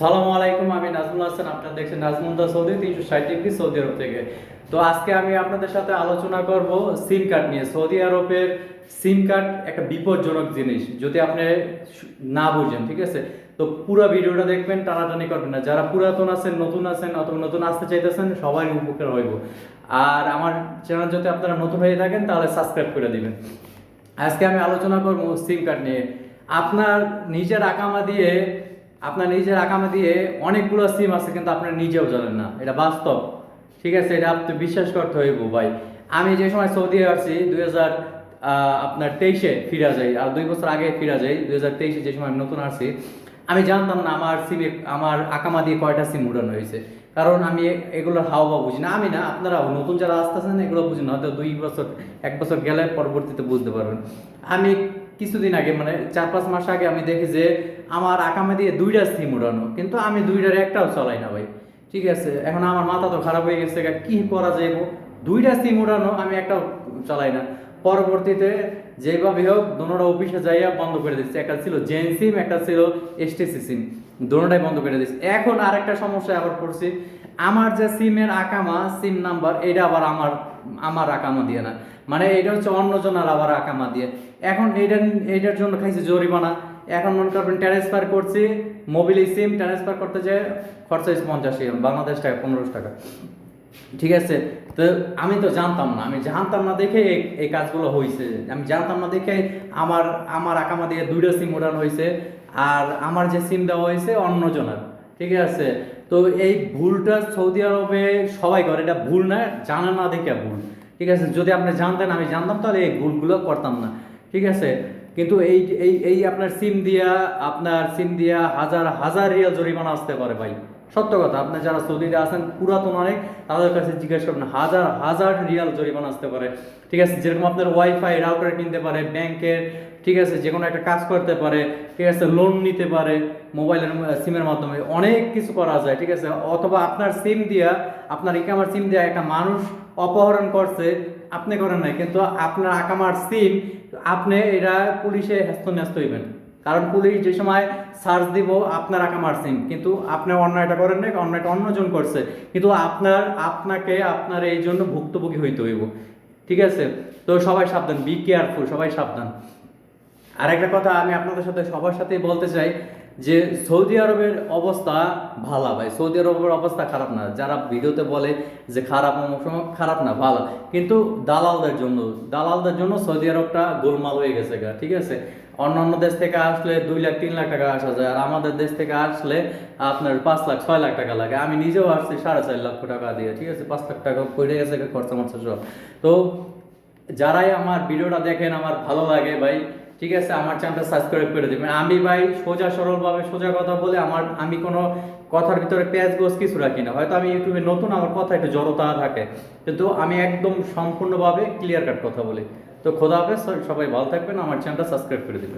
সালামু আলাইকুম, আমি নাজমুল হাসান। আপনারা দেখছেন নাজমুল দা সৌদি, তিনশো ষাট ডিগ্রি সৌদি আরব থেকে। তো আজকে আমি আপনাদের সাথে আলোচনা করব সিম কার্ড নিয়ে। সৌদি আরবের সিম কার্ড একটা বিপজ্জনক জিনিস, যদি আপনি না বুঝেন, ঠিক আছে? তো পুরো ভিডিওটা দেখবেন, টানাটানি করবেন না। যারা পুরাতন আছেন, নতুন আছেন, অথবা নতুন আসতে চাইতেছেন, সবাই উপকার হইব। আর আমার চ্যানেল যদি আপনারা নতুন হয়ে থাকেন, তাহলে সাবস্ক্রাইব করে দিবেন। আজকে আমি আলোচনা করব সিম কার্ড নিয়ে। আপনার নিজের আকামা দিয়ে আপনার নিজের আকামা দিয়ে অনেকগুলো সিম আছে, কিন্তু আপনার নিজেও জানেন না। এটা বাস্তব। ঠিক আছে, এটা আপনি বিশ্বাস করতে হইব, ভাই। আমি যে সময় সৌদি আসছি দুই হাজার আপনার তেইশে ফিরা যাই, আর দুই বছর আগে ফিরা যাই, দুই হাজার তেইশে যে সময় নতুন আসছি আমি জানতাম না আমার সিমে, আমার আকামা দিয়ে কয়টা সিম উড়ানো হয়েছে। কারণ আমি এগুলোর হাওয়া বুঝি না। আমি না, আপনারা নতুন যারা আসতেছেন, এগুলো বুঝি না হয়তো দুই বছর, এক বছর গেলে পরবর্তীতে বুঝতে পারবেন। আমি কিছুদিন আগে মানে চার পাঁচ মাস আগে আমি দেখি যে আমার আকামা দিয়ে দুইটা সিম উড়ানো, কিন্তু আমি দুইটার একটাও চালাই না ভাই। ঠিক আছে, এখন আমার মাথা তো খারাপ হয়ে গেছে কি করা যাইব? দুইটা সিম উড়ানো আমি একটাও চালাই না। পরবর্তীতে যেভাবে হোক, দোনোটা অফিসে যাইয়া বন্ধ করে দিচ্ছে। একটা ছিল জেন সিম একটা ছিল এসটিসি সিম দোনোটাই বন্ধ করে দিচ্ছে। এখন আরেকটা সমস্যা আবার পড়ছি। আমার যে সিমের আকামা, সিম নাম্বার, এটা আবার আমার আমার আকামা দিয়ে না। মানে এটা হচ্ছে অন্যজনের আবার আকামা দিয়ে। এখন এইটার এইটার জন্য খাইছে জরিমানা। এখন মনে করবেন ট্রান্সফার করছি মোবিল সিম ট্রান্সফার করতে যায় খরচা হয়েছে পঞ্চাশ বাংলাদেশ টাকা, পনেরোশো টাকা। ঠিক আছে? তো আমি তো জানতাম না, আমি জানতাম না দেখে এই এই কাজগুলো হয়েছে আমি জানতাম না দেখে আমার আমার আকামা দিয়ে দুইটা সিম ওঠানো হয়েছে আর আমার যে সিম দেওয়া হয়েছে অন্যজনের। ঠিক আছে? তো এই ভুলটা সৌদি আরবে সবাই করে, এটা ভুল না, জানা না দেখে ভুল। ঠিক আছে? যদি আপনি জানতেন, আমি জানতাম, তাহলে এই ভুলগুলো করতাম না। ঠিক আছে? কিন্তু এই এই এই আপনার সিম দিয়া, আপনার সিম দিয়া হাজার হাজার রিয়াল জরিমানা আসতে পারে ভাই। সত্য কথা, আপনি যারা সৌদিতে আছেন, পুরাতন অনেক, তাদের কাছে জিজ্ঞেস করবেন, হাজার হাজার রিয়াল জরিমানা আসতে পারে। ঠিক আছে, যেরকম আপনার ওয়াইফাই রাউটার কিনতে পারে ব্যাংকের ঠিক আছে যে কোনো একটা কাজ করতে পারে, ঠিক আছে লোন নিতে পারে মোবাইলের সিমের মাধ্যমে, অনেক কিছু করা যায়, ঠিক আছে। অথবা আপনার সিম দিয়া, আপনার ইকামার সিম দিয়া একটা মানুষ অপহরণ করছে, আপনি করেন নাই, কিন্তু আপনার আকামার সিম আপনি এটা পুলিশে হ্যস্ত ন্যস্ত হইবেন। কারণ পুলিশ যে সময় সার্চ দিব, আপনার আঁকা মারছেন। কিন্তু আপনি অন্যায়টা করেন না অন্যায়টা অন্যজন করছে। কিন্তু আপনার, আপনাকে আপনার এই জন্য ভুক্তভোগী হইতে হইব। ঠিক আছে? তো সবাই সাবধান বি কেয়ারফুল সবাই সাবধান। আর একটা কথা আমি আপনাদের সাথে সবার সাথেই বলতে চাই যে সৌদি আরবের অবস্থা ভালো, ভাই। সৌদি আরবের অবস্থা খারাপ না। যারা ভিডিওতে বলে যে খারাপ, অমুক খারাপ না, ভালো। কিন্তু দালালদের জন্য দালালদের জন্য সৌদি আরবটা গোলমাল হয়ে গেছে গা, ঠিক আছে? অন্য অন্য দেশ থেকে আসলে দুই লাখ, তিন লাখ টাকা আসা যায়। আর আমাদের দেশ থেকে আসলে আপনার পাঁচ লাখ, ছয় লাখ টাকা লাগে। আমি নিজেও আসছি সাড়ে চার লক্ষ টাকা দিয়ে, ঠিক আছে? পাঁচ লাখ টাকা পড়ে গেছে খরচা মরচা সব। তো যারাই আমার ভিডিওটা দেখেন, আমার ভালো লাগে, ভাই। ঠিক আছে, আমার চ্যানেলটা সাবস্ক্রাইব করে দেবেন। আমি ভাই সোজা সরলভাবে সোজা কথা বলে আমার, আমি কোনো কথার ভিতরে পেঁয়াজ গোস কিছু রাখি না। হয়তো আমি ইউটিউবে নতুন, আমার কথা একটু জড়তা থাকে। কিন্তু আমি একদম সম্পূর্ণভাবে ক্লিয়ার কাট কথা বলি। তো খোদা হাফেজ, সবাই ভালো থাকবেন, আমার চ্যানেলটা সাবস্ক্রাইব করে দেবেন।